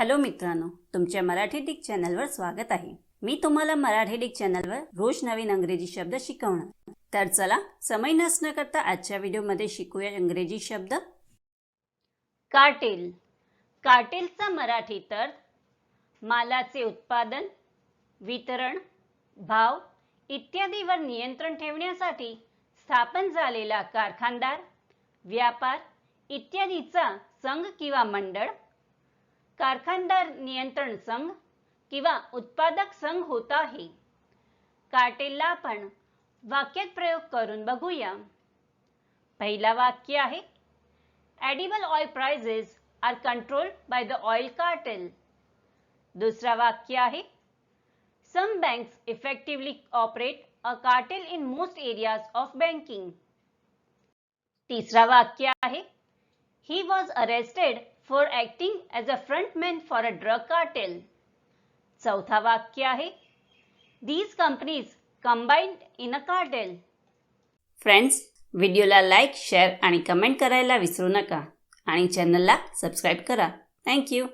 Hello मित्रांनो तुमच्या Marathi Dick चॅनलवर स्वागत आहे. मी तुम्हाला मराठी डिक चॅनलवर रोज नवीन अंग्रेजी शब्द शिकवणार. तर चला समय नसणं करता आजच्या व्हिडिओमध्ये शिकूया इंग्रजी शब्द. काटेल. काटेलचा मराठी तर मालाचे उत्पादन वितरण भाव इत्यादीवर नियंत्रण ठेवण्यासाठी स्थापन झालेला कारखानदार व्यापार इत्यादीचा संघ किंवा मंडळ कारखानदार नियंत्रण संघ किंवा उत्पादक संघ होत आहे कार्टेलला आपण वाक्यात प्रयोग करून बघूया. पहिला वाक्य आहे edible oil prices are controlled by the oil cartel दुसरा वाक्य आहे some banks effectively operate a cartel in most areas of banking तिसरा वाक्य आहे he was arrested for acting as a frontman for a drug cartel चौथा वाक्य आहे. These companies combined in a cartel friends व्हिडिओला लाईक शेअर आणि comment करायला विसरू नका. आणि चॅनलला सबस्क्राईब करा. थँक्यू